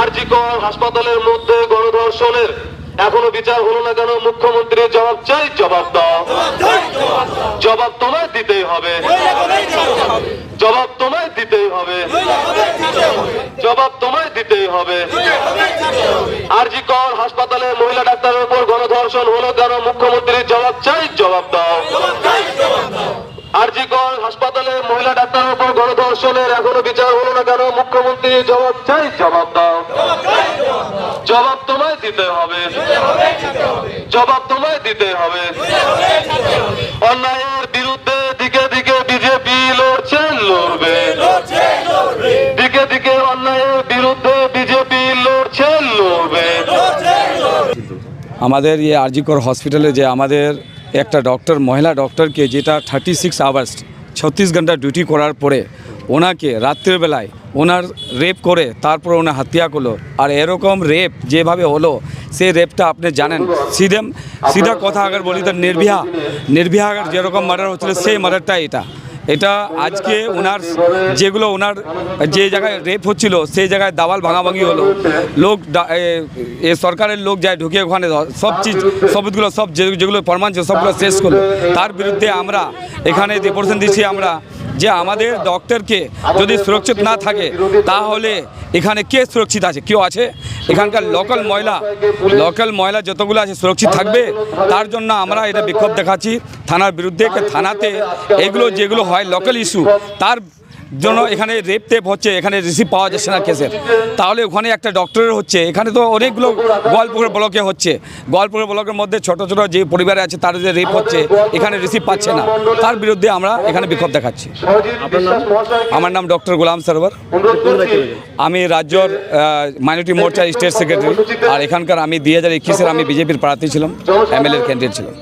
আরজিকর হাসপাতালের মধ্যে গণধর্ষণের। এখনও বিচার হলো না কেন? মুখ্যমন্ত্রীর জবাব চাই, জবাব দাও। জবাব তোমায় দিতেই হবে। জবাব তোমায় দিতেই হবে। জবাব তোমায় দিতেই হবে। আরজিকর হাসপাতালে মহিলা ডাক্তারের উপর গণধর্ষণ হলো কেন? মুখ্যমন্ত্রীর জবাব চাই, জবাব দাও। মহিলা ডাক্তারের উপর গণধর্ষণের এখনও বিচার হলো না কেন? মুখ্যমন্ত্রীর জবাব চাই, জবাব দাও। জবাব তোমায় দিতে হবে। জবাব তোমায় দিতে হবে। অন্যায়ের বিরুদ্ধে দিকে দিকে বিজেপি লড়ছে, লড়বে। দিকে দিকে অন্যায়ের বিরুদ্ধে বিজেপি লড়ছে, লড়বে। আমাদের ইয়ে আরজিকর হসপিটালে যে আমাদের একটা ডক্টর, মহিলা ডক্টরকে যেটা থার্টি সিক্স আওয়ার্স ছত্রিশ ঘণ্টা ডিউটি করার পরে ওনাকে রাত্রেবেলায় ওনার রেপ করে, তারপর ওনার হত্যা করল। আর এরকম রেপ যেভাবে হলো সে রেপটা আপনি জানেন। সিদেম সিধা কথা আগে বলি তো নির্বিহা নির্বিহা যেরকম মার্ডার হচ্ছিল, সেই মার্ডারটা এটা। এটা আজকে ওনার যেগুলো ওনার যে জায়গায় রেপ হচ্ছিল, সেই জায়গায় দাওয়াল ভাঙাভাঙি হলো। লোক এ- সরকারের লোক যায় ঢুকে ওখানে, সব চিজ সবুজগুলো সব যে- যেগুলো ফরমান সবগুলো শেষ করল। তার বিরুদ্ধে আমরা এখানে ডেপুটেশন দিচ্ছি, আমরা যে আমাদের ডক্টরকে যদি সুরক্ষিত না থাকে, তাহলে এখানে কে সুরক্ষিত আছে? কেউ আছে? এখানকার লোকাল ময়লা লোকাল ময়লা যতগুলো আছে সুরক্ষিত থাকবে। তার জন্য আমরা এটা বিক্ষোভ দেখাচ্ছি থানার বিরুদ্ধে থানাতে এগুলো যেগুলো হয় লোকাল ইস্যু তার জন্য এখানে রেপ টেপ হচ্ছে এখানে রিসিভ পাওয়া যাচ্ছে না কেসের তাহলে ওখানে একটা ডক্টরের হচ্ছে এখানে তো অনেকগুলো গোয়ালপুকুর ব্লকে হচ্ছে। গোয়ালপুকুর ব্লকের মধ্যে ছোট ছোট যে পরিবারে আছে তার যে রেপ হচ্ছে এখানে রিসিভ পাচ্ছে না। তার বিরুদ্ধে আমরা এখানে বিক্ষোভ দেখাচ্ছি। আমার নাম ডক্টর গোলাম সরোবর। আমি রাজ্যর মাইনরিটি মোর্চার স্টেট সেক্রেটারি আর এখানকার আমি দুই হাজার একুশের আমি বিজেপির প্রার্থী ছিলাম এমএলএর ক্যান্ডিডেট ছিলাম।